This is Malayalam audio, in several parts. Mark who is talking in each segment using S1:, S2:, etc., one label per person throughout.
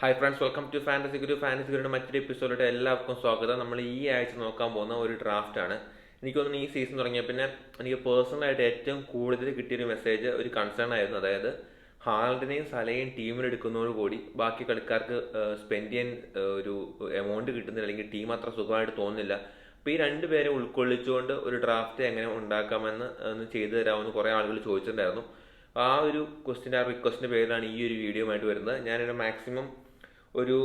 S1: Hi friends welcome to Fantasy Guru Fantasy ഗുരുയുടെ മറ്റൊരു എപ്പിസോഡിലോട്ട് എല്ലാവർക്കും സ്വാഗതം. നമ്മൾ ഈ ആഴ്ച നോക്കാൻ പോകുന്ന ഒരു ഡ്രാഫ്റ്റ് ആണ്. എനിക്ക് തോന്നുന്നു ഈ സീസൺ തുടങ്ങിയ പിന്നെ എനിക്ക് പേഴ്സണലായിട്ട് ഏറ്റവും കൂടുതൽ കിട്ടിയൊരു മെസ്സേജ് ഒരു കൺസേൺ ആയിരുന്നു. അതായത് ഹാൾഡിനെയും സലയും ടീമിലെടുക്കുന്നതോടുകൂടി ബാക്കി കളിക്കാർക്ക് സ്പെൻഡ് ചെയ്യാൻ ഒരു എമൗണ്ട് കിട്ടുന്നില്ല. അല്ലെങ്കിൽ ടീം അത്ര സുഖമായിട്ട് തോന്നുന്നില്ല. അപ്പോൾ ഈ രണ്ട് പേരെ ഉൾക്കൊള്ളിച്ചുകൊണ്ട് ഒരു ഡ്രാഫ്റ്റ് എങ്ങനെ ഉണ്ടാക്കാമെന്ന് ഒന്ന് ചെയ്തു തരാമെന്ന് കുറേ ആളുകൾ ചോദിച്ചിട്ടുണ്ടായിരുന്നു. ആ ഒരു ക്വസ്റ്റിന്റെ ആ റിക്വസ്റ്റിന്റെ പേരിലാണ് ഈ ഒരു വീഡിയോ ആയിട്ട് വരുന്നത്. ഞാനൊരു മാക്സിമം ഒരു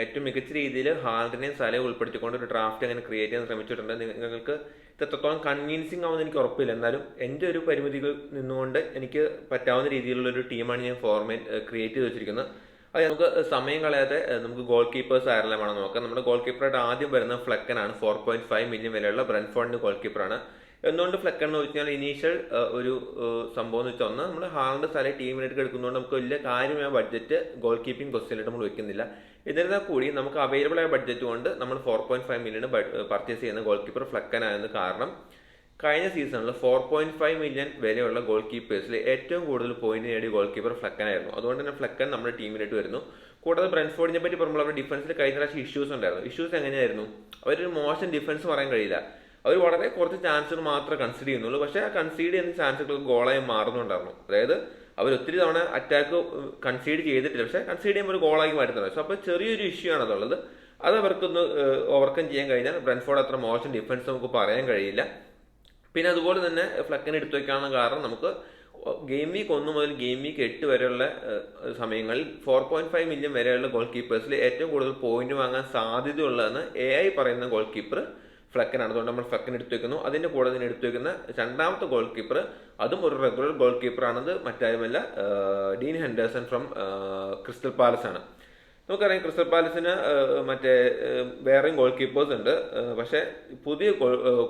S1: ഏറ്റവും മികച്ച രീതിയിൽ ഹാൾഡിനെയും സ്ഥലവും ഉൾപ്പെടുത്തിക്കൊണ്ട് ഒരു ഡ്രാഫ്റ്റ് അങ്ങനെ ക്രിയേറ്റ് ചെയ്യാൻ ശ്രമിച്ചിട്ടുണ്ട്. നിങ്ങൾക്ക് എത്രത്തോളം കൺവീൻസിങ് ആവുമെന്ന് എനിക്ക് ഉറപ്പില്ല. എന്നാലും എന്റെ ഒരു പരിമിതികൾ നിന്നുകൊണ്ട് എനിക്ക് പറ്റാവുന്ന രീതിയിലുള്ള ഒരു ടീമാണ് ഞാൻ ഫോർമേറ്റ് ക്രിയേറ്റ് ചെയ്ത് വെച്ചിരിക്കുന്നത്. അത് നമുക്ക് സമയം കളയാതെ നമുക്ക് ഗോൾ കീപ്പേഴ്സ് ആരെല്ലാം വേണം നോക്കാം. നമ്മുടെ ഗോൾ കീപ്പറായിട്ട് ആദ്യം വരുന്ന ഫ്ലക്കനാണ് ഫോർ പോയിന്റ് ഫൈവ് മില്യൺ വിലയുള്ള ബ്രൻഫോണിന്റെ ഗോൾ കീപ്പറാണ് എന്തുകൊണ്ട് ഫ്ലക്കൻ എന്ന് വെച്ചാൽ ഇനീഷ്യൽ ഒരു സംഭവം എന്ന് വെച്ചാൽ ഒന്ന് നമ്മൾ ഹാളിന്റെ സ്ഥലം ടീമിനായിട്ട് എടുക്കുന്നതുകൊണ്ട് നമുക്ക് വലിയ കാര്യമായ ബഡ്ജറ്റ് ഗോൾ കീപ്പിംഗ് ക്വസ്റ്റിനായിട്ട് നമ്മൾ വെക്കുന്നില്ല. എന്നിരുന്നാൽ കൂടി? നമുക്ക് അവൈലബിൾ ആയ ബഡ്ജറ്റ് കൊണ്ട് നമ്മൾ four point five million purchase ചെയ്യുന്ന ഗോൾ കീപ്പർ ഫ്ലക്കൻ ആയെന്ന് കാരണം കഴിഞ്ഞ സീസണിൽ ഫോർ പോയിന്റ് ഫൈവ് മില്യൺ വരെയുള്ള ഗോൾ കീപ്പേഴ്സിൽ ഏറ്റവും കൂടുതൽ പോയിന്റ് നേടിയ ഗോൾ കീപ്പർ ഫ്ലക്കൻ ആയിരുന്നു. അതുകൊണ്ട് തന്നെ ഫ്ലക്കൻ നമ്മുടെ ടീമിലേക്ക് വരുന്നു. കൂടാതെ ബ്രൻഫോർഡിനെ പറ്റി പറയുമ്പോൾ അവരുടെ ഡിഫൻസിൽ കഴിഞ്ഞ പ്രാവശ്യം ഇഷ്യൂസ് ഉണ്ടായിരുന്നു. ഇഷ്യൂസ് എങ്ങനെയായിരുന്നു? അവരൊരു മോശം ഡിഫൻസ് പറയാൻ കഴിയില്ല. അവർ വളരെ കുറച്ച് ചാൻസുകൾ മാത്രമേ കൺസിഡർ ചെയ്യുന്നുള്ളൂ. പക്ഷേ ആ കൺസീഡ് ചെയ്യുന്ന ചാൻസുകൾ ഗോളായി മാറുന്നുണ്ടായിരുന്നു. അതായത് അവർ ഒത്തിരി തവണ അറ്റാക്ക് കൺസീഡ് ചെയ്തിട്ടില്ല. പക്ഷേ കൺസീഡ് ചെയ്യുമ്പോൾ ഒരു ഗോളാക്കി മാറ്റുന്നുണ്ട് സോ അപ്പോൾ ചെറിയൊരു ഇഷ്യൂ ആണ് അതുള്ളത്. അത് അവർക്കൊന്ന് ഓവർകം ചെയ്യാൻ കഴിഞ്ഞാൽ ബ്രൻഫോർഡ് അത്ര മോശം ഡിഫൻസ് നമുക്ക് പറയാൻ കഴിയില്ല. പിന്നെ അതുപോലെ തന്നെ ഫ്ലക്കിന് എടുത്തു വെക്കാനുള്ള കാരണം നമുക്ക് ഗെയിം വീക്ക് ഒന്ന് മുതൽ ഗെയിം വീക്ക് എട്ട് വരെയുള്ള സമയങ്ങളിൽ ഫോർ പോയിന്റ് ഫൈവ് മില്യൺ വരെയുള്ള ഗോൾ കീപ്പേഴ്സിൽ ഏറ്റവും കൂടുതൽ പോയിന്റ് വാങ്ങാൻ സാധ്യതയുള്ളതെന്ന് എ ഐ പറയുന്ന ഗോൾ കീപ്പർ ഫ്ലക്കനാണ്. അതുകൊണ്ട് നമ്മൾ ഫ്ലക്കൻ എടുത്തു വെക്കുന്നു അതിന്റെ കൂടെ തന്നെ എടുത്തു വെക്കുന്ന രണ്ടാമത്തെ ഗോൾ കീപ്പർ അതും ഒരു റെഗുലർ ഗോൾ കീപ്പറാണത് മറ്റാരുമല്ല Dean Henderson from Crystal Palace ആണ്. നമുക്കറിയാം ക്രിസ്റ്റൽ പാലസിന് മറ്റേ വേറെയും ഗോൾ കീപ്പേഴ്സ് ഉണ്ട്. പക്ഷേ പുതിയ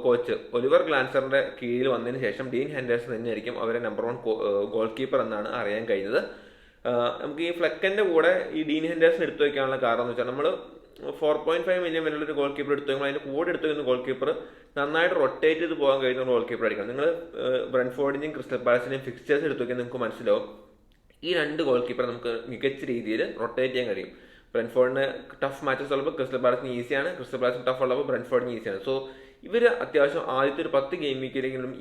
S1: കോച്ച് ഒലിവർ ഗ്ലാൻസറിന്റെ കീഴിൽ വന്നതിന് ശേഷം ഡീൻ ഹെൻഡേഴ്സൺ തന്നെയായിരിക്കും അവരെ നമ്പർ വൺ ഗോൾ കീപ്പർ എന്നാണ് അറിയാൻ കഴിഞ്ഞത്. നമുക്ക് ഈ ഫ്ലെക്കന്റെ കൂടെ ഈ ഡീൻ ഹെൻഡേഴ്സൺ എടുത്തു വയ്ക്കാനുള്ള കാരണം എന്ന് വെച്ചാൽ നമ്മൾ ഫോർ പോയിന്റ് ഫൈവ് മില്യൺ വിലയുള്ള ഒരു ഗോൾ കീപ്പർ എടുത്തു വെക്കുമ്പോൾ അതിന്റെ കൂടെ എടുത്തു വെക്കുന്ന ഗോൾ കീപ്പർ നന്നായിട്ട് റൊട്ടേറ്റ് ചെയ്ത് പോകാൻ കഴിയുന്ന ഗോൾ കീപ്പർ ആയിരിക്കണം. നിങ്ങൾ ബ്രൺഫോർഡിന്റെയും ക്രിസ്റ്റൽ പാലസിന്റെയും എടുത്തു വെക്കാൻ നിങ്ങൾക്ക് മനസ്സിലാവും. ഈ രണ്ട് ഗോൾ കീപ്പർ നമുക്ക് മികച്ച രീതിയിൽ റൊട്ടേറ്റ് ചെയ്യാൻ കഴിയും. ബ്രൻഫോർഡിന് ടഫ് മാച്ചസ് ഉള്ളപ്പോൾ ക്രിസ്റ്റൽ പാലസിന് ഈസിയാണ് ക്രിസ്റ്റൽ പാലസിന് ടഫ് ഉള്ളപ്പോൾ ബ്രൻഫോർഡിന് ഈസിയാണ് സോ ഇവർ അത്യാവശ്യം ആദ്യത്തെ ഒരു പത്ത് ഗെയിം വീക്കിലെങ്കിലും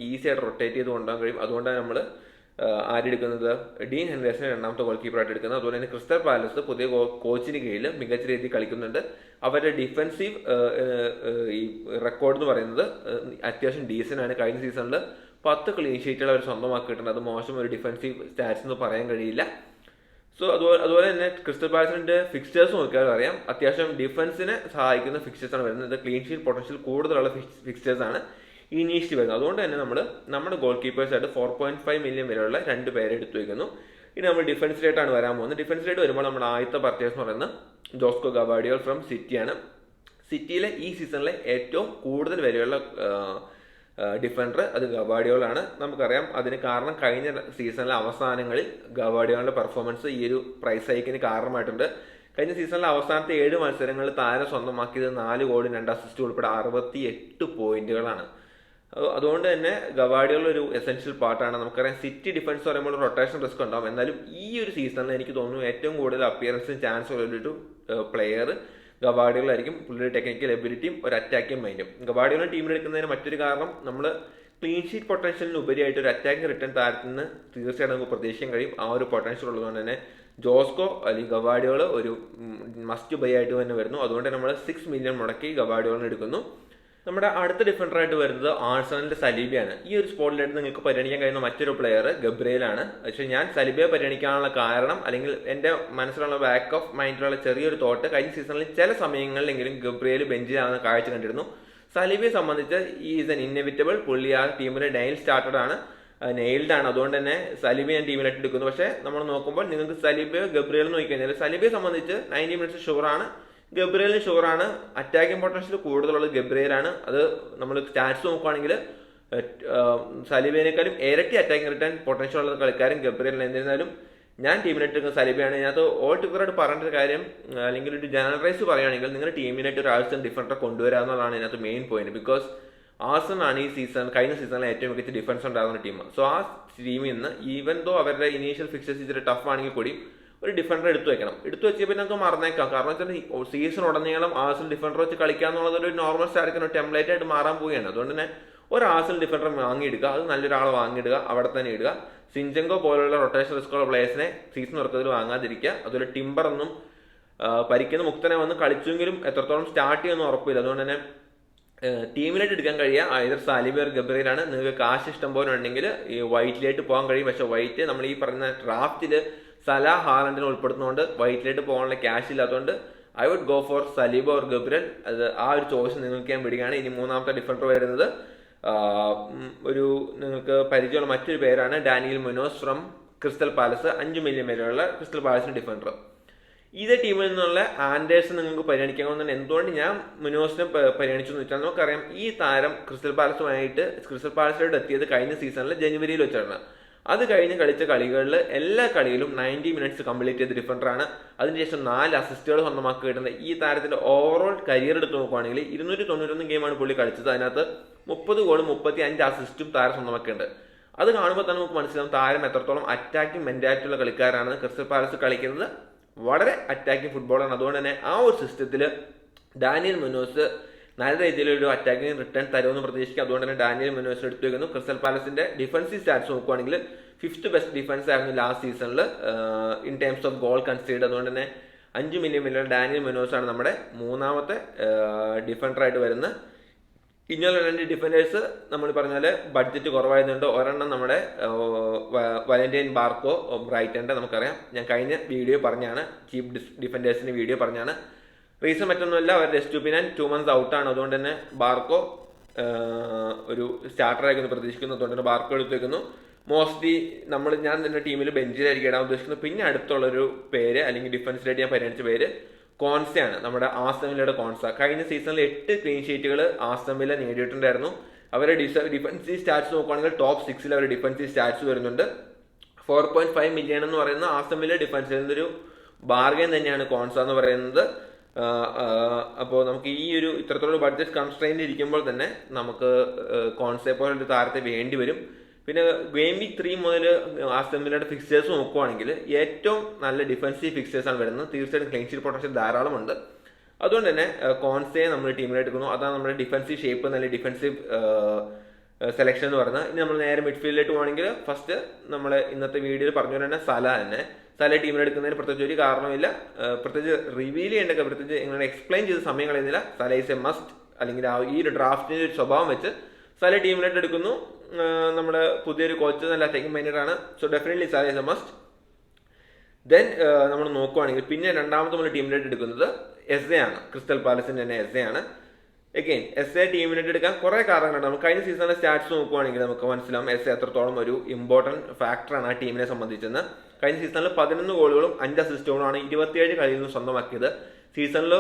S1: റൊട്ടേറ്റ് ചെയ്ത് കൊണ്ടുപോകാൻ കഴിയും. അതുകൊണ്ടാണ് നമ്മൾ ആരെടുക്കുന്നത്? ഡീൻ ഹെൻഡേഴ്സിനെ രണ്ടാമത്തെ ഗോൾ കീപ്പറായിട്ട് എടുക്കുന്നത്. അതുപോലെ തന്നെ ക്രിസ്റ്റൽ പാലസ് പുതിയ കോച്ചിന് കീഴിൽ മികച്ച രീതിയിൽ കളിക്കുന്നുണ്ട്. അവരുടെ ഡിഫൻസീവ് ഈ റെക്കോർഡ് എന്ന് പറയുന്നത് അത്യാവശ്യം ഡീസന്റ് ആണ്. കഴിഞ്ഞ സീസണിൽ പത്ത് ക്ലീൻ ഷീറ്റുകൾ അവർ സ്വന്തമാക്കിയിട്ടുണ്ട്. അത് മോശം ഒരു ഡിഫൻസീവ് സ്റ്റാറ്റ്സ് എന്ന് പറയാൻ കഴിയില്ല. സോ അതുപോലെ അതുപോലെ തന്നെ ക്രിസ്റ്റൽ പാലസിന്റെ ഫിക്സ്റ്റേഴ്സ് നോക്കിയാൽ അറിയാം. അത്യാവശ്യം ഡിഫൻസിനെ സഹായിക്കുന്ന ഫിക്സ്റ്റേഴ്സാണ് വരുന്നത്. ക്ലീൻ ഷീറ്റ് പൊട്ടൻഷ്യൽ കൂടുതലുള്ള ഫിക്സ് ആണ്. ഇനീഷ്യലി വരുന്നത് അതുകൊണ്ട് തന്നെ നമ്മൾ നമ്മുടെ ഗോൾ കീപ്പേഴ്സായിട്ട് ഫോർ പോയിന്റ് ഫൈവ് മില്യൺ വരെയുള്ള രണ്ട് പേരെ എടുത്തു വയ്ക്കുന്നു ഇനി നമ്മൾ ഡിഫൻസിലേട്ടാണ് വരാൻ പോകുന്നത്. ഡിഫൻസിലേട്ട് വരുമ്പോൾ നമ്മുടെ ആദ്യത്തെ പർച്ചേസ് എന്ന് പറയുന്നത് ജോസ്കോ ഗവാഡിയോൾ ഫ്രം സിറ്റിയാണ് സിറ്റിയിലെ ഈ സീസണിലെ ഏറ്റവും കൂടുതൽ വിലയുള്ള ഡിഫൻഡർ അത് ഗവാഡിയോളാണ് നമുക്കറിയാം അതിന് കാരണം കഴിഞ്ഞ സീസണിലെ അവസാനങ്ങളിൽ ഗവാഡിയോളിന്റെ പെർഫോമൻസ് ഈ ഒരു പ്രൈസ് ഹൈക്കിന് കാരണമായിട്ടുണ്ട്. കഴിഞ്ഞ സീസണിലെ അവസാനത്തെ ഏഴ് മത്സരങ്ങളിൽ താരം സ്വന്തമാക്കിയത് നാല് ഗോളും രണ്ട് അസിസ്റ്റ് ഉൾപ്പെടെ അറുപത്തി എട്ട് പോയിന്റുകളാണ് അതുകൊണ്ട് തന്നെ ഗവാഡിയുള്ള ഒരു എസെൻഷ്യൽ പാർട്ടാണ് നമുക്കറിയാം സിറ്റി ഡിഫൻസ് പറയുമ്പോൾ റൊട്ടേഷൻ റിസ്ക് ഉണ്ടാവും. എന്നാലും ഈ ഒരു സീസണിൽ എനിക്ക് തോന്നുന്നു ഏറ്റവും കൂടുതൽ അപ്പിയറൻസും ചാൻസ് ഉള്ള ഒരു പ്ലെയർ ഗവാഡികളായിരിക്കും പുള്ളിയുടെ ടെക്നിക്കൽ എബിലിറ്റിയും ഒരു അറ്റാക്കിംഗ് മൈൻഡും ടീമിൽ ടീമിലെടുക്കുന്നതിന് മറ്റൊരു കാരണം നമ്മൾ ക്ലീൻ ഷീറ്റ് പൊട്ടൻഷ്യലിന് ഉപരിയായിട്ട് ഒരു അറ്റാക്കിംഗ് റിട്ടേൺ താരത്തിൽ നിന്ന് തീർച്ചയായിട്ടും നമുക്ക് പ്രതീക്ഷിക്കാൻ കഴിയും. ആ ഒരു പൊട്ടൻഷ്യൽ ഉള്ളതുകൊണ്ട് തന്നെ ജോസ്കോ അല്ലെങ്കിൽ ഗവാഡികൾ ഒരു മസ്റ്റ് ബൈ ആയിട്ട് തന്നെ വരുന്നു. അതുകൊണ്ട് നമ്മൾ സിക്സ് മില്യൺ മുടക്കി ഗവാഡിയോളിനെ എടുക്കുന്നു. നമ്മുടെ അടുത്ത ഡിഫൻഡറായിട്ട് വരുന്നത് ആഴ്സണലിന്റെ സലീബയാണ്. ഈ ഒരു സ്പോട്ടിലായിട്ട് നിങ്ങൾക്ക് പരിഗണിക്കാൻ കഴിയുന്ന മറ്റൊരു പ്ലെയർ ഗബ്രേലാണ് പക്ഷേ ഞാൻ സലീബയെ പരിഗണിക്കാനുള്ള കാരണം അല്ലെങ്കിൽ എന്റെ മനസ്സിലുള്ള ബാക്ക് ഓഫ് മൈൻഡിലുള്ള ചെറിയൊരു തോട്ട് കഴിഞ്ഞ സീസണിൽ ചില സമയങ്ങളിലെങ്കിലും ഗബ്രേൽ ബെഞ്ചിലാണെന്ന് കാഴ്ച കണ്ടിരുന്നു. സലീബയെ സംബന്ധിച്ച് ഈ ഈസ് എൻ ഇന്നെവിറ്റബിൾ പുള്ളി ആ ടീമിലെ ഡെയിൽ സ്റ്റാർട്ടഡ് ആണ്. നെയിൽഡ് ആണ്. അതുകൊണ്ട് തന്നെ സലീബി ഞാൻ ടീമിലായിട്ട് എടുക്കുന്നു. പക്ഷേ നമ്മൾ നോക്കുമ്പോൾ നിങ്ങൾക്ക് സലീബിയോ നോക്കി കഴിഞ്ഞാൽ സലീബിയെ സംബന്ധിച്ച് നയന്റി മിനിറ്റ്സ് ഷുവറാണ് ഗബ്രിയലിന് ഷുവറാണ്. അറ്റാക്കിംഗ് പൊട്ടൻഷ്യൽ കൂടുതലുള്ളത് ഗബ്രിയലാണ്. അത് നമ്മൾ സ്റ്റാറ്റ്സ് നോക്കുകയാണെങ്കിൽ സലീബിനേക്കാളും ഇരട്ടി അറ്റാക്കിംഗ് റിട്ടേൺ പൊട്ടൻഷ്യൽ ഉള്ള കളിക്കാരൻ ഗബ്രിയലാണ് എന്നിരുന്നാലും ഞാൻ ടീമിനായിട്ട് സലീബയാണ്. ഇതിനകത്ത് ഓൾ ടുഗറായിട്ട് ഒരു കാര്യം അല്ലെങ്കിൽ ഒരു ജനറലൈസ് പറയുകയാണെങ്കിൽ നിങ്ങളുടെ ടീമിനായിട്ട് ഒരു ആവശ്യം ഡിഫറന്റ് കൊണ്ടുവരിക എന്നുള്ളതാണ് ഇതിനകത്ത് മെയിൻ പോയിന്റ് ബിക്കോസ് ആസൺ ആണ് ഈ സീസൺ കഴിഞ്ഞ സീസണിലെ ഏറ്റവും മികച്ച ഡിഫൻസ് ഉണ്ടാകുന്ന ടീം സോ ആ ടീമിൽ നിന്ന് ഈവൻ ദോ അവരുടെ ഇനീഷ്യൽ ഫിക്സേഴ്സ് ഇച്ചിരി ടഫ് ആണെങ്കിൽ കൂടി ഒരു ഡിഫൻഡർ എടുത്തു വെക്കണം. എടുത്തു വെച്ച് പിന്നെ നമുക്ക് മറന്നേക്കാം. കാരണം വെച്ചാൽ സീസൺ ഉടനീളം ആസിൽ ഡിഫൻഡർ വെച്ച് കളിക്കുക എന്നുള്ളത് ഒരു നോർമൽ സ്റ്റാർക്കിന് ടെംപ്ലേറ്റ് ആയിട്ട് മാറാൻ പോവുകയാണ്. അതുകൊണ്ട് തന്നെ ഒരു ആസിൽ ഡിഫൻഡർ വാങ്ങിയിടുക. അത് നല്ലൊരാളെ വാങ്ങിയിടുക. അവിടെ തന്നെ ഇടുക. സിഞ്ചങ്കോ പോലുള്ള റൊട്ടേഷൻ റിസ്കുള്ള പ്ലേയേഴ്സിനെ സീസൺ ഉറക്കത്തിൽ വാങ്ങാതിരിക്കുക. അതുപോലെ ടിംബർ ഒന്നും ആ, പരിക്കുന്ന മുക്തനെ വന്ന് കളിച്ചെങ്കിലും എത്രത്തോളം സ്റ്റാർട്ട് ചെയ്യുമെന്ന് ഉറപ്പില്ല. അതുകൊണ്ട് തന്നെ ടീമിനായിട്ട് എടുക്കാൻ കഴിയുക. ഐതർ സാലിബർ ഗബ്രീലാണ് നിങ്ങൾക്ക് കാശ് ഇഷ്ടം പോലെ ഉണ്ടെങ്കിൽ ഈ വൈറ്റിലായിട്ട് പോകാൻ കഴിയും. പക്ഷേ വൈറ്റ് നമ്മൾ ഈ പറയുന്ന ഡ്രാഫ്റ്റിൽ സല ഹാലൻഡിനെ ഉൾപ്പെടുത്തുന്നതുകൊണ്ട് വൈറ്റിലേക്ക് പോകാനുള്ള ക്യാഷ് ഇല്ലാത്തതുകൊണ്ട് I would go for Saliba or Gabriel അത് ആ ഒരു ചോയ്സ് നിങ്ങൾക്ക് ഞാൻ വിടുകയാണ്. ഇനി മൂന്നാമത്തെ ഡിഫൻഡർ വരുന്നത് ഒരു നിങ്ങൾക്ക് പരിചയമുള്ള മറ്റൊരു പേരാണ് Daniel Munoz from Crystal Palace. അഞ്ച് മില്യൺ വരെയുള്ള ക്രിസ്റ്റൽ പാലസിന്റെ ഡിഫൻഡർ ഇതേ ടീമിൽ നിന്നുള്ള ആൻഡേഴ്സ് നിങ്ങൾക്ക് പരിഗണിക്കാവുന്നതാണ്. എന്തുകൊണ്ട് ഞാൻ മുനോസിനെ പരിഗണിച്ചു എന്ന് വെച്ചാൽ നമുക്കറിയാം ഈ താരം ക്രിസ്റ്റൽ പാലസുമായിട്ട് ക്രിസ്റ്റൽ പാലസിലോട്ട് എത്തിയത് കഴിഞ്ഞ സീസണിൽ ജനുവരിയിൽ വെച്ചാണ്. അത് കഴിഞ്ഞ് കളിച്ച കളികളിൽ എല്ലാ കളിയിലും നയന്റി മിനിറ്റ്സ് കംപ്ലീറ്റ് ചെയ്ത ഡിഫൻഡറാണ് അതിനുശേഷം നാല് അസിസ്റ്റുകൾ സ്വന്തമാക്കി കിട്ടുന്ന ഈ താരത്തിന്റെ ഓവറോൾ കരിയർ എടുത്ത് നോക്കുകയാണെങ്കിൽ ഇരുന്നൂറ്റി തൊണ്ണൂറ്റൊന്ന് ഗെയിമാണ് പുള്ളി കളിച്ചത്. അതിനകത്ത് മുപ്പത് ഗോളും മുപ്പത്തി അഞ്ച് അസിസ്റ്റും താരം സ്വന്തമാക്കിയിട്ടുണ്ട്. അത് കാണുമ്പോൾ തന്നെ നമുക്ക് മനസ്സിലാവും താരം എത്രത്തോളം അറ്റാക്കിംഗ് മെന്റാലിറ്റി ഉള്ള കളിക്കാരാണ് ക്രിസ്റ്റൽ പാലസ് കളിക്കുന്നത് വളരെ അറ്റാക്കിംഗ് ഫുട്ബോളാണ് അതുകൊണ്ട് തന്നെ ആ ഒരു സിസ്റ്റത്തിൽ ഡാനിയൽ മുനോസ് നല്ല രീതിയിൽ ഒരു അറ്റാക്കിംഗ് റിട്ടേൺ തരുമെന്ന് പ്രതീക്ഷിക്കും അതുകൊണ്ട് തന്നെ ഡാനിയൽ മുന്നോസ് എടുത്തു വെക്കുന്നു. ക്രിസ്റ്റൽ പാലസിന്റെ ഡിഫൻസീവ് സ്റ്റാറ്റ്സ് നോക്കുകയാണെങ്കിൽ ഫിഫ്ത്ത് ബെസ്റ്റ് ഡിഫൻസ് ആയിരുന്നു ലാസ്റ്റ് സീസണിൽ in terms of goal concede അതുകൊണ്ട് തന്നെ അഞ്ച് മില്യൺ മില്യൺ ഡാനിയൽ മുന്നോസ് ആണ് നമ്മുടെ മൂന്നാമത്തെ ഡിഫൻഡറായിട്ട് വരുന്നത് ഇനിയുള്ള രണ്ട് ഡിഫൻഡേഴ്സ് നമ്മൾ പറഞ്ഞാൽ ബഡ്ജറ്റ് കുറവായതുകൊണ്ട് ഒരെണ്ണം നമ്മുടെ വലന്റൈൻ ബാർക്കോ ബ്രൈറ്റന്റെ നമുക്കറിയാം. ഞാൻ കഴിഞ്ഞ വീഡിയോ പറഞ്ഞാണ് ചീപ്പ് ഡിഫൻഡേഴ്സിന്റെ വീഡിയോ പറഞ്ഞാണ്. റീസൺ മറ്റൊന്നുമല്ല അവർ ഡെസ്റ്റുപിനാൻ ടു മന്ത്സ് ഔട്ടാണ്. അതുകൊണ്ട് തന്നെ ബാർക്കോ ഒരു സ്റ്റാർട്ടറായിരിക്കുന്നു പ്രതീക്ഷിക്കുന്നു. അതുകൊണ്ട് തന്നെ ബാർക്കോ എടുത്തേക്കുന്നു. മോസ്റ്റ്ലി നമ്മൾ ഞാൻ തന്നെ ടീമിൽ ബെഞ്ചിലായിരിക്കും ഇടാൻ ഉദ്ദേശിക്കുന്നത്. പിന്നെ അടുത്തുള്ളൊരു പേര് അല്ലെങ്കിൽ ഡിഫൻസിലായിട്ട് ഞാൻ പരിഗണിച്ച പേര് കോൺസയാണ്. നമ്മുടെ ആസമിലയുടെ കോൺസ. കഴിഞ്ഞ സീസണിൽ എട്ട് ക്ലീൻ ഷീറ്റുകൾ ആസമില നേടിയിട്ടുണ്ടായിരുന്നു. അവരെ ഡിസ ഡിഫൻസീവ് സ്റ്റാറ്റ്സ് നോക്കുകയാണെങ്കിൽ ടോപ്പ് സിക്സിൽ അവരുടെ ഡിഫൻസീവ് സ്റ്റാറ്റ്സ് വരുന്നുണ്ട്. ഫോർ പോയിന്റ് ഫൈവ് മില്യൺ എന്ന് പറയുന്ന ആസമിലെ ഡിഫൻസിൽ നിന്നൊരു ബാർഗൻ തന്നെയാണ് കോൺസ എന്ന് പറയുന്നത്. അപ്പോൾ നമുക്ക് ഈ ഒരു ഇത്രത്തോളം ബഡ്ജറ്റ് കൺസ്ട്രെയിന്റ് ഇരിക്കുമ്പോൾ തന്നെ നമുക്ക് കോൺസെ പോലൊരു താരത്തെ വേണ്ടി വരും. പിന്നെ ഗെയിം വീക്ക് ത്രീ മുതൽ ആസ്റ്റമിലയുടെ ഫിക്സേഴ്സ് നോക്കുവാണെങ്കിൽ ഏറ്റവും നല്ല ഡിഫൻസീവ് ഫിക്സേഴ്സ് ആണ് വരുന്നത്. തീർച്ചയായിട്ടും ക്ലീൻ ഷീറ്റ് പൊട്ടൻഷ്യൽ ധാരാളമുണ്ട് അതുകൊണ്ട് തന്നെ കോൺസേ നമ്മൾ ടീമിൽ എടുക്കുന്നു. അതാണ് നമ്മുടെ ഡിഫൻസീവ് ഷേപ്പ് നല്ല ഡിഫൻസീവ് സെലക്ഷൻ എന്ന് പറയുന്നത്. ഇനി നമ്മൾ നേരെ മിഡ്ഫീൽഡിലേക്ക് പോകണമെങ്കിൽ ഫസ്റ്റ് നമ്മൾ ഇന്നത്തെ വീഡിയോയിൽ പറഞ്ഞു തന്നെ സല തന്നെ. സല ടീമിലെടുക്കുന്നതിന് പ്രത്യേകിച്ച് ഒരു കാരണമില്ല പ്രത്യേകിച്ച് റിവീൽ ചെയ്യേണ്ടൊക്കെ പ്രത്യേകിച്ച് ഇങ്ങനെ എക്സ്പ്ലെയിൻ ചെയ്ത് സമയം കളയുന്നില്ല. സല ഈസ് എ മസ്റ്റ് അല്ലെങ്കിൽ ആ ഈ ഒരു ഡ്രാഫ്റ്റിന്റെ ഒരു സ്വഭാവം വെച്ച് സല ടീമിലേക്ക് എടുക്കുന്നു നമ്മുടെ പുതിയൊരു കോച്ച് നല്ല അറ്റാക്കിംഗ് മൈൻഡഡ് ആണ്. So definitely Salah is a must then നമ്മൾ നോക്കുവാണെങ്കിൽ പിന്നെ രണ്ടാമത്തെ നമ്മൾ ടീമിലേക്ക് എടുക്കുന്നത് എസ് എ ആണ്. ക്രിസ്റ്റൽ പാലസിന്റെ തന്നെ എസ് എ ആണ്. എഗെയിൻ എസ് എ ടീമിനായിട്ട് എടുക്കാൻ കുറെ കാരണങ്ങളുണ്ട്. നമുക്ക് കഴിഞ്ഞ സീസണിലെ സ്റ്റാറ്റ്സ് നോക്കുവാണെങ്കിൽ നമുക്ക് മനസ്സിലാവും എസ് എ എത്രത്തോളം ഒരു ഇമ്പോർട്ടന്റ് ഫാക്ടറാണ് ആ ടീമിനെ സംബന്ധിച്ചെന്ന്. കഴിഞ്ഞ സീസണിൽ പതിനൊന്ന് ഗോളുകളും അഞ്ച് അസിസ്റ്റുകളുമാണ് ഇരുപത്തിയേഴ് കളിയിൽ നിന്ന് സ്വന്തമാക്കിയത്. സീസണിൽ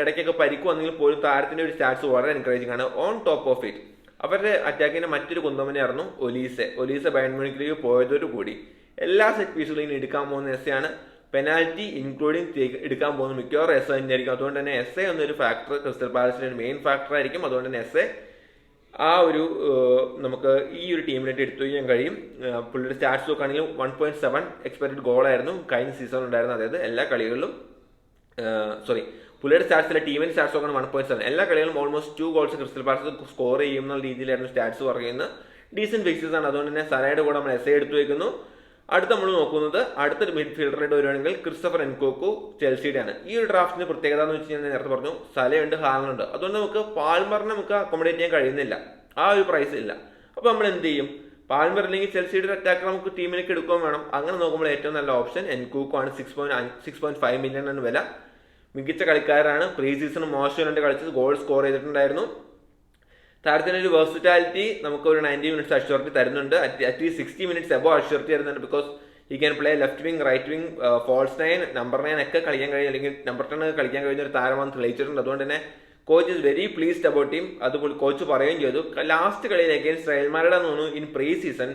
S1: ഇടയ്ക്കൊക്കെ പരിക്ക് വന്നെങ്കിൽ പോലും താരത്തിന്റെ ഒരു സ്റ്റാറ്റ്സ് വളരെ എൻകറേജിംഗ് ആണ്. ഓൺ ടോപ്പ് ഓഫ് ഇറ്റ് അവരുടെ അറ്റാക്കിന്റെ മറ്റൊരു കുന്തമനായിരുന്നു ഒലീസെ. ഒലീസെ ബയൺമ്യൂണിക്കിലേക്ക് പോയതോടുകൂടി എല്ലാ സെറ്റ് പീസുകളും ഇനി എടുക്കാൻ പോകുന്ന എസ് ആണ്. പെനാൽറ്റി ഇൻക്ലൂഡിങ് എടുക്കാൻ പോകുന്ന മിക്കവാറും എസ് തന്നെയായിരിക്കും. അതുകൊണ്ട് തന്നെ എസ് എ എന്നൊരു ഫാക്ടർ ക്രിസ്റ്റൽ പാലസിന്റെ മെയിൻ ഫാക്ടർ ആയിരിക്കും. അതുകൊണ്ട് തന്നെ എസ് എ ആ ഒരു നമുക്ക് ഈ ഒരു ടീമിനായിട്ട് എടുത്തു ചെയ്യാൻ കഴിയും. പുള്ളിയുടെ സ്റ്റാറ്റ്സ് നോക്കുകയാണെങ്കിൽ വൺ പോയിന്റ് സെവൻ എക്സ്പെക്ടഡ് ഗോളായിരുന്നു കഴിഞ്ഞ സീസൺ ഉണ്ടായിരുന്നു അതായത് എല്ലാ കളികളിലും സോറി പുള്ളിയുടെ സ്റ്റാറ്റ്സിലെ ടീമിന്റെ സ്റ്റാറ്റ്സ് നോക്കണം വൺ പോയിന്റ് സെവൻ എല്ലാ കളികളും almost two goals Crystal Palace score ചെയ്യുന്ന രീതിയിലായിരുന്നു സ്റ്റാറ്റ്സ് പറയുന്നത്. ഡീസെന്റ് ഫിക്സസ് ആണ്. അതുകൊണ്ട് തന്നെ സലയുടെ കൂടെ നമ്മൾ എസ് എ എടുത്തു വെക്കുന്നു അടുത്ത നമ്മൾ നോക്കുന്നത് അടുത്തൊരു മിഡ്ഫീൽഡറായിട്ട് വരുവാണെങ്കിൽ ക്രിസ്റ്റഫർ എൻകോക്കു ചെൽസിയുടെ ആണ് ഈ ഒരു ഡ്രാഫ്റ്റിന്റെ പ്രത്യേകത എന്ന് വെച്ച് കഴിഞ്ഞാൽ നേരത്തെ പറഞ്ഞു സലയുണ്ട് ഹാലുണ്ട് അതുകൊണ്ട് നമുക്ക് പാൽമറിനെ നമുക്ക് അക്കോമഡേറ്റ് ചെയ്യാൻ കഴിയുന്നില്ല. ആ ഒരു പ്രൈസ് ഇല്ല. അപ്പോൾ നമ്മൾ എന്ത് ചെയ്യും? പാൽമർ അല്ലെങ്കിൽ ചെൽസിയുടെ അറ്റാക്കർ നമുക്ക് ടീമിലേക്ക് എടുക്കുകയും വേണം. അങ്ങനെ നോക്കുമ്പോൾ ഏറ്റവും നല്ല ഓപ്ഷൻ എൻകോക്കു ആണ് six point six point five million ആണ് വില. മികച്ച കളിക്കാരാണ്. പ്രീ സീസൺ മോശം രണ്ട് കളിച്ചത്. ഗോൾ സ്കോർ ചെയ്തിട്ടുണ്ടായിരുന്നു. താരത്തിന് ഒരു വേഴ്സിറ്റാലിറ്റി നമുക്ക് ഒരു നയന്റി മിനിറ്റ്സ് അഷ്യൂറിറ്റി തരുന്നുണ്ട് at least sixty minutes above assurity തരുന്നുണ്ട് because he can play left wing right wing false nine number nine ഒക്കെ കളിക്കാൻ കഴിയും. അല്ലെങ്കിൽ നമ്പർ ടെൻ കളിക്കാൻ കഴിയുന്ന ഒരു താരമാണ് തെളിയിച്ചിട്ടുണ്ട് അതുകൊണ്ട് തന്നെ coach is very pleased about team അത് കോച്ച് പറയുകയും ചെയ്തു. ലാസ്റ്റ് കളിയിൽ അഗേൻസ്റ്റ് റയൽമാരുടെ തോന്നുന്നു in pre season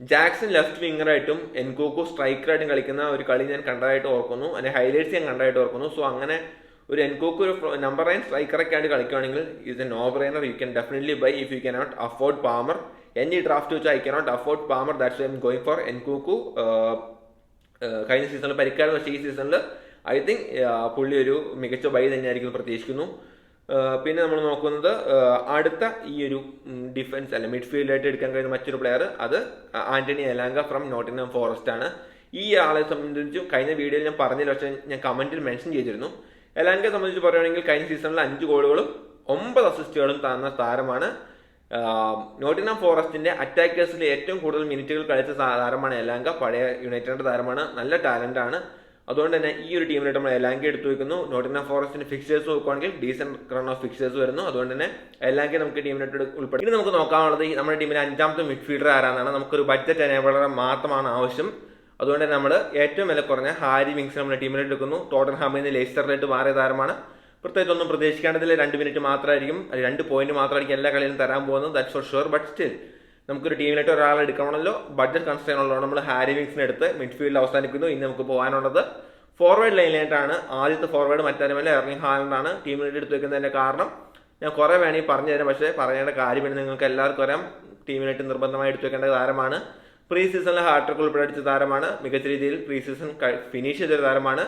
S1: Jackson left വിങ്ങറായിട്ടും Nkunku സ്ട്രൈക്കറായിട്ടും കളിക്കുന്ന ഒരു കളി ഞാൻ കണ്ടതായിട്ട് ഓർക്കുന്നു. അതിന്റെ ഹൈലൈറ്റ്സ് ഞാൻ കണ്ടതായിട്ട് ഓർക്കുന്നു. സോ അങ്ങനെ ഒരു എൻകോക്ക് ഒരു നമ്പർ നയൻ സ്ട്രൈക്കറൊക്കെ ആയിട്ട് കളിക്കുകയാണെങ്കിൽ ഇത് no brainer you can definitely buy if you cannot afford Palmer any draft വെച്ച് I cannot afford Palmer that's I'm going for Nkunku കഴിഞ്ഞ സീസണിൽ പരിക്കായിരുന്നു പക്ഷേ ഈ സീസണിൽ ഐ തിങ്ക് പുള്ളി ഒരു മികച്ച ബൈ തന്നെയായിരിക്കും പ്രതീക്ഷിക്കുന്നു. പിന്നെ നമ്മൾ നോക്കുന്നത് അടുത്ത ഈ ഒരു ഡിഫൻസ് അല്ല മിഡ്ഫീൽഡായിട്ട് എടുക്കാൻ കഴിയുന്ന മറ്റൊരു പ്ലെയർ അത് Antony Elanga from Nottingham Forest ആണ്. ഈ ആളെ സംബന്ധിച്ചും കഴിഞ്ഞ വീഡിയോയിൽ ഞാൻ പറഞ്ഞില്ല പക്ഷേ ഞാൻ കമന്റിൽ മെൻഷൻ ചെയ്തിരുന്നു. എലാങ്കയെ സംബന്ധിച്ച് പറയുകയാണെങ്കിൽ കഴിഞ്ഞ സീസണിൽ അഞ്ച് ഗോളുകളും ഒമ്പത് അസിസ്റ്റുകളും തന്ന താരമാണ്. നോട്ടിനം ഫോറസ്റ്റിന്റെ അറ്റാക്കേഴ്സിൽ ഏറ്റവും കൂടുതൽ മിനിറ്റുകൾ കളിച്ച താരമാണ് എലാങ്ക പഴയ യുണൈറ്റഡിന്റെ താരമാണ്. നല്ല ടാലന്റ് ആണ്. അതുകൊണ്ട് തന്നെ ഈ ഒരു ടീമിനായിട്ട് നമ്മൾ എലാങ്ക എടുത്തു വെക്കുന്നു നോട്ടിനം ഫോറസ്റ്റിന്റെ ഫിക്സേഴ്സ് നോക്കുകയാണെങ്കിൽ ഡീസെന്റ് റൺ ഓഫ് ഫിക്സേഴ്സ് വരുന്നു. അതുകൊണ്ട് തന്നെ എലാങ്ക നമുക്ക് ടീമിനായിട്ട് ഉൾപ്പെടുത്തി. ഇനി നമുക്ക് നോക്കാനുള്ളത് നമ്മുടെ ടീമിലെ അഞ്ചാമത്തെ മിഡ്ഫീൽഡർ ആരാണെന്നാണ്. നമുക്കൊരു ബഡ്ജറ്റ് എനേബിളർ മാത്രമാണ് ആവശ്യം. അതുകൊണ്ട് നമ്മൾ ഏറ്റവും വില കുറഞ്ഞ ഹാരി വിങ്സ് നമ്മുടെ ടീമിലേക്ക് എടുക്കുന്നു. ടോട്ടൻഹാമിൽ നിന്ന് ലെയ്സ്റ്ററിലേക്ക് മാറിയ താരമാണ്. പ്രത്യേകിച്ച് ഒന്നും പ്രതീക്ഷിക്കേണ്ടതില്ല. രണ്ട് മിനിറ്റ് മാത്രമായിരിക്കും. രണ്ട് പോയിന്റ് മാത്രമായിരിക്കും എല്ലാ കളിയിലും തരാൻ പോകുന്നത്. That's for sure but still നമുക്കൊരു ടീമിലായിട്ട് ഒരാളെ എടുക്കണമല്ലോ. ബഡ്ജറ്റ് കൺസ്ട്രെയിൻ ഉള്ളതുകൊണ്ട് നമ്മൾ ഹാരി വിങ്സിനെ എടുത്ത് മിഡ്ഫീൽഡിൽ അവസാനിക്കുന്നു ഇനി നമുക്ക് പോകാനുള്ളത് ഫോർവേഡ് ലൈനിലായിട്ടാണ് ആദ്യത്തെ ഫോർവേഡ് മറ്റാരുമല്ല. എർലിംഗ് ഹാലൻഡാണ് ടീമിലേക്ക് എടുത്ത് വെക്കുന്നതിന്റെ കാരണം. ഞാൻ കുറെ വേണമെങ്കിൽ പറഞ്ഞു തരാം പക്ഷേ പറയേണ്ട കാര്യമില്ല നിങ്ങൾക്ക് എല്ലാവർക്കും അറിയാം. ടീമിനായിട്ട് നിർബന്ധമായി എടുത്തു വെക്കേണ്ട താരമാണ്. പ്രീ സീസണിൽ ഹാർട്രിക് ഉൾപ്പെടെ അടിച്ച താരമാണ്. മികച്ച രീതിയിൽ പ്രീ സീസൺ ഫിനിഷ് ചെയ്ത താരമാണ്.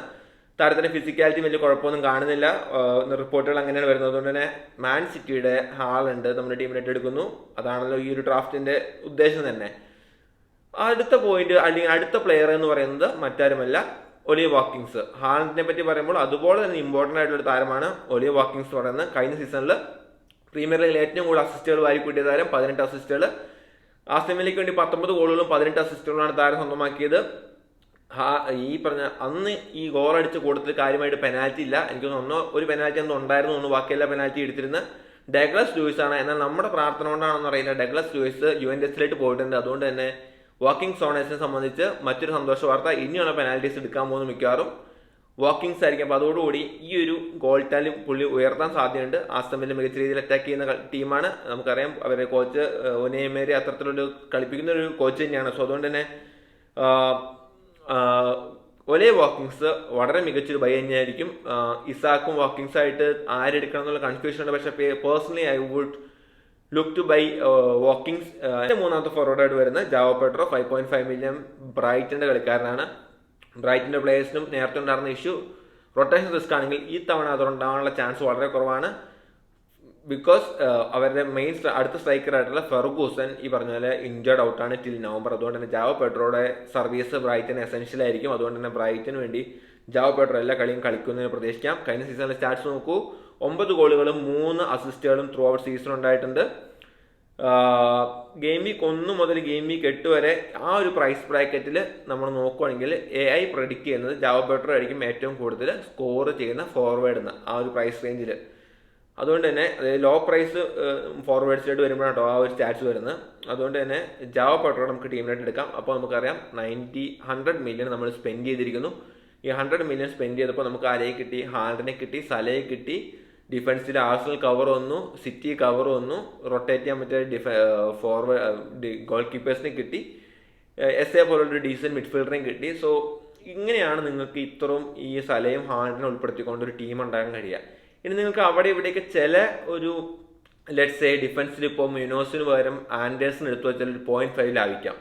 S1: താരത്തിന്റെ ഫിസിക്കാലിറ്റി വലിയ കുഴപ്പമൊന്നും കാണുന്നില്ല. റിപ്പോർട്ടുകൾ അങ്ങനെയാണ് വരുന്നത്. അതുകൊണ്ട് തന്നെ മാൻ സിറ്റിയുടെ ഹാളുണ്ട് നമ്മുടെ ടീമിനായിട്ട് ഏറ്റെടുക്കുന്നു. അതാണല്ലോ ഈ ഒരു ഡ്രാഫ്റ്റിന്റെ ഉദ്ദേശം തന്നെ. അടുത്ത പോയിന്റ് അല്ലെങ്കിൽ അടുത്ത പ്ലെയർ എന്ന് പറയുന്നത് മറ്റാരുമല്ല ഒലിയ വാക്കിങ്സ് ഹാലൻഡിനെ പറ്റി പറയുമ്പോൾ അതുപോലെ തന്നെ ഇമ്പോർട്ടന്റ് ആയിട്ടുള്ള താരമാണ് ഒലിയ വാക്കിങ്സ് പറയുന്നത്. കഴിഞ്ഞ സീസണിൽ പ്രീമിയർ ലീഗിൽ ഏറ്റവും കൂടുതൽ അസിസ്റ്റുകൾ വാരി കൂട്ടിയ താരം പതിനെട്ട് അസിസ്റ്റുകൾ ആസ്തമിലേക്ക് വേണ്ടി പത്തൊമ്പത് ഗോളുകളും പതിനെട്ട് അസിസ്റ്റുകളാണ് താരം സ്വന്തമാക്കിയത്. ഹാ- ഈ പറഞ്ഞ അന്ന് ഈ ഗോൾ അടിച്ച കൂട്ടത്തിൽ കാര്യമായിട്ട് പെനാൽറ്റി ഇല്ല. എനിക്ക് തോന്നുന്നു ഒന്നോ ഒരു പെനാൽറ്റി എന്തോ ഉണ്ടായിരുന്നു തോന്നുന്നു. ബാക്കിയെല്ലാം പെനാൽറ്റി എടുത്തിരുന്ന ഡഗ്ലസ് ലൂയിസ് ആണ്. എന്നാൽ നമ്മുടെ പ്രാർത്ഥന കൊണ്ടാണെന്ന് അറിയില്ല. ഡഗ്ലസ് ലൂയിസ് യു എൻ എസിലേക്ക് പോയിട്ടുണ്ട്. അതുകൊണ്ട് തന്നെ വാക്കിംഗ് സോണേഴ്സിനെ സംബന്ധിച്ച് മറ്റൊരു സന്തോഷ വാർത്ത. ഇനിയുള്ള പെനാൽറ്റീസ് എടുക്കാൻ പോകുന്ന മിക്കവാറും. വാക്കിങ്സ് ആയിരിക്കും. അപ്പോൾ അതോടുകൂടി ഈ ഒരു ഗോൾ ടാലി പുള്ളി ഉയർത്താൻ സാധ്യതയുണ്ട്. ആസ്തമിൽ മികച്ച രീതിയിൽ അറ്റാക്ക് ചെയ്യുന്ന ടീമാണ് നമുക്കറിയാം അവരുടെ കോച്ച് ഒനേമേരി അത്തരത്തിലൊരു കളിപ്പിക്കുന്ന ഒരു കോച്ച് തന്നെയാണ്. സോ അതുകൊണ്ട് തന്നെ ഒലേ വാക്കിങ്സ് വളരെ മികച്ചൊരു ബൈ തന്നെയായിരിക്കും. ഇസാക്കും വാക്കിങ്സ് ആയിട്ട് ആരെടുക്കണം എന്നുള്ള കൺഫ്യൂഷൻ ഉണ്ട്. പക്ഷേ personally I would look to buy walking's മൂന്നാമത്തെ ഫോർവേഡായിട്ട് വരുന്ന Joao Pedro five point five million ബ്രൈറ്റിന്റെ കളിക്കാരനാണ്. ബ്രൈറ്റിന്റെ പ്ലേയേഴ്സിനും നേരത്തെ ഉണ്ടായിരുന്ന ഇഷ്യൂ റൊട്ടേഷൻ റിസ്ക് ആണെങ്കിൽ ഈ തവണ അതുണ്ടാകാനുള്ള ചാൻസ് വളരെ കുറവാണ്. ബിക്കോസ് അവരുടെ മെയിൻ അടുത്ത സ്ട്രൈക്കർ ആയിട്ടുള്ള ഫെർഗൂസൻ ഈ പറഞ്ഞ പോലെ ഇഞ്ചേർഡ് ഔട്ടാണ് ടിൽ നവംബർ അതുകൊണ്ട് തന്നെ ജാവ പെട്രോയുടെ സർവീസ് ബ്രൈറ്റൻ എസെൻഷ്യൽ ആയിരിക്കും. അതുകൊണ്ട് തന്നെ ബ്രൈറ്റന് വേണ്ടി ജാവ പെട്രോ എല്ലാ കളിയും കളിക്കുന്നതിന് പ്രതീക്ഷിക്കാം. കഴിഞ്ഞ സീസണിലെ സ്റ്റാറ്റ്സ് നോക്കൂ. ഒമ്പത് ഗോളുകളും മൂന്ന് അസിസ്റ്റുകളും ത്രൂ ഔട്ട് സീസൺ ഉണ്ടായിട്ടുണ്ട്. ഗെയിം വീക്ക് ഒന്ന് മുതൽ ഗെയിം വീക്ക് എട്ട് വരെ ആ ഒരു പ്രൈസ് ബ്രാക്കറ്റിൽ നമ്മൾ നോക്കുകയാണെങ്കിൽ എ ഐ പ്രഡിക്റ്റ് ചെയ്യുന്നത് ജാവ പെട്രോ ആയിരിക്കും ഏറ്റവും കൂടുതൽ സ്കോർ ചെയ്യുന്ന ഫോർവേഡ് എന്ന് ആ ഒരു പ്രൈസ് റേഞ്ചിൽ അതുകൊണ്ട് തന്നെ ലോ പ്രൈസ് ഫോർവേഡ്സിലോട്ട് വരുമ്പോഴാണ് കേട്ടോ ആ ഒരു സ്റ്റാറ്റ്സ് വരുന്നത്. അതുകൊണ്ട് തന്നെ ജാവ ബെട്ടർ നമുക്ക് ടീമിനായിട്ട് എടുക്കാം. അപ്പോൾ നമുക്കറിയാം നയന്റി ഹൺഡ്രഡ് മില്യൺ നമ്മൾ സ്പെൻഡ് ചെയ്തിരിക്കുന്നു. ഈ ഹൺഡ്രഡ് മില്യൺ സ്പെൻഡ് ചെയ്തപ്പോൾ നമുക്ക് ആരെയും കിട്ടി? ഹാൾഡിനെ കിട്ടി സലയെ കിട്ടി ഡിഫൻസിൽ ആഴ്സണൽ കവർ വന്നു സിറ്റി കവർ വന്നു റൊട്ടേറ്റ് ചെയ്യാൻ പറ്റിയ ഡിഫ ഫോർവേഡ് ഗോൾ കീപ്പേഴ്സിനെ കിട്ടി. എസ് എ പോലുള്ളൊരു ഡീസന്റ് മിഡ്ഫീൽഡറേയും കിട്ടി. സോ ഇങ്ങനെയാണ് നിങ്ങൾക്ക് ഇത്രയും ഈ സലയും ഹാൻഡിനെ ഉൾപ്പെടുത്തിക്കൊണ്ട് ഒരു ടീം ഉണ്ടാകാൻ കഴിയുക. ഇനി നിങ്ങൾക്ക് അവിടെ ഇവിടെയൊക്കെ ചില ഒരു ലെറ്റ്സ് എ ഡിഫൻസിൽ ഇപ്പോൾ മ്യൂനോസിന് പകരം ആൻഡേഴ്സിന് എടുത്തു വെച്ചാൽ ഒരു പോയിന്റ് ഫൈവ് ലാഭിക്കാം.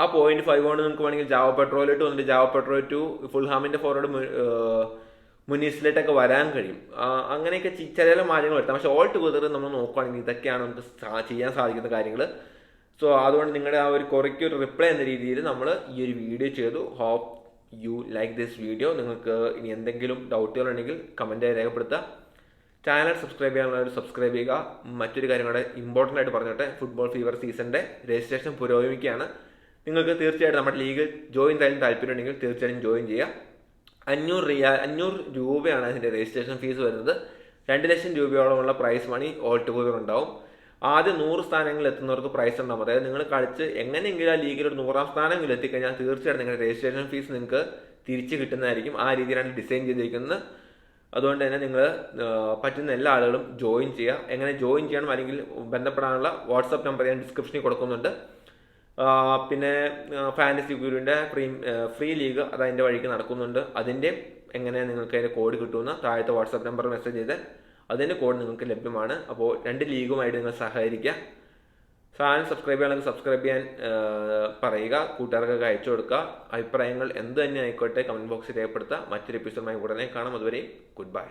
S1: ആ പോയിന്റ് ഫൈവ് കൊണ്ട് നിങ്ങൾക്ക് വേണമെങ്കിൽ ജാവ പെട്രോയിലോട്ട് വന്നിട്ട് ജാവ പെട്രോൾ ടു ഫുൾഹാമിന്റെ ഫോർവേഡ് മുനീസിലേട്ടൊക്കെ വരാൻ കഴിയും. അങ്ങനെയൊക്കെ ചില ചില മാറ്റങ്ങൾ വരുത്താം. പക്ഷേ ഓൾ ടുഗദർ നമ്മൾ നോക്കുകയാണെങ്കിൽ ഇതൊക്കെയാണ് നമുക്ക് ചെയ്യാൻ സാധിക്കുന്ന കാര്യങ്ങൾ സോ അതുകൊണ്ട് നിങ്ങളുടെ ആ ഒരു കുറയ്ക്ക് ഒരു റിപ്ലൈ എന്ന രീതിയിൽ നമ്മൾ ഈ ഒരു വീഡിയോ ചെയ്തു. Hope you like this video നിങ്ങൾക്ക് ഇനി എന്തെങ്കിലും ഡൗട്ടുകൾ ഉണ്ടെങ്കിൽ കമന്റ് രേഖപ്പെടുത്തുക. ചാനൽ സബ്സ്ക്രൈബ് ചെയ്യാനുള്ളവർ സബ്സ്ക്രൈബ് ചെയ്യുക. മറ്റൊരു കാര്യം കൂടെ ഇമ്പോർട്ടന്റ് ആയിട്ട് പറഞ്ഞോട്ടെ. ഫുട്ബോൾ ഫീവർ സീസണിന്റെ രജിസ്ട്രേഷൻ പുരോഗമിക്കുകയാണ്. നിങ്ങൾക്ക് തീർച്ചയായിട്ടും നമ്മുടെ ലീഗിൽ ജോയിൻ ചെയ്യാൻ താല്പര്യം ഉണ്ടെങ്കിൽ തീർച്ചയായിട്ടും ജോയിൻ ചെയ്യുക. അഞ്ഞൂറ് റിയാ അഞ്ഞൂറ് രൂപയാണ് അതിന്റെ രജിസ്ട്രേഷൻ ഫീസ് വരുന്നത്. രണ്ട് ലക്ഷം രൂപയോളമുള്ള പ്രൈസ് മണി ഓൾ ടുഗദർ ഉണ്ടാവും. ആദ്യം നൂറ് സ്ഥാനങ്ങളിൽ എത്തുന്നവർക്ക് പ്രൈസ് ഉണ്ടാവും. അതായത് നിങ്ങൾ കളിച്ച് എങ്ങനെയെങ്കിലും ആ ലീഗിൽ ഒരു നൂറാം സ്ഥാനങ്ങളിൽ എത്തിക്കഴിഞ്ഞാൽ തീർച്ചയായിട്ടും നിങ്ങളുടെ രജിസ്ട്രേഷൻ ഫീസ് നിങ്ങൾക്ക് തിരിച്ച് കിട്ടുന്നതായിരിക്കും. ആ രീതിയിലാണ് ഡിസൈൻ ചെയ്തിരിക്കുന്നത്. അതുകൊണ്ട് തന്നെ നിങ്ങൾ പറ്റുന്ന എല്ലാ ആളുകളും ജോയിൻ ചെയ്യുക. എങ്ങനെ ജോയിൻ ചെയ്യണം അല്ലെങ്കിൽ ബന്ധപ്പെടാനുള്ള വാട്സപ്പ് നമ്പർ ഞാൻ ഡിസ്ക്രിപ്ഷനിൽ കൊടുക്കുന്നുണ്ട്. പിന്നെ ഫാന്റസി ഗുരുവിന്റെ ഫ്രീ ഫ്രീ ലീഗ് അത് അതിന്റെ വഴിക്ക് നടക്കുന്നുണ്ട്. അതിന്റെ എങ്ങനെ നിങ്ങൾക്ക് അതിന്റെ കോഡ് കിട്ടുമെന്ന് താഴത്തെ വാട്സാപ്പ് നമ്പർ മെസ്സേജ് ചെയ്ത് അതിന്റെ കോഡ് നിങ്ങൾക്ക് ലഭ്യമാണ്. അപ്പോൾ രണ്ട് ലീഗുമായിട്ട് നിങ്ങൾ സഹകരിക്കുക. ചാനൽ സബ്സ്ക്രൈബ് ചെയ്യണമെങ്കിൽ സബ്സ്ക്രൈബ് ചെയ്യാൻ പറയുക. കൂട്ടുകാർക്കൊക്കെ അയച്ചു കൊടുക്കുക. അഭിപ്രായങ്ങൾ എന്ത് തന്നെ ആയിക്കോട്ടെ കമന്റ് ബോക്സിൽ രേഖപ്പെടുത്തുക. മറ്റൊരു എപ്പിസോഡുമായി ഉടനെ കാണാം. അതുവരെയും ഗുഡ് ബൈ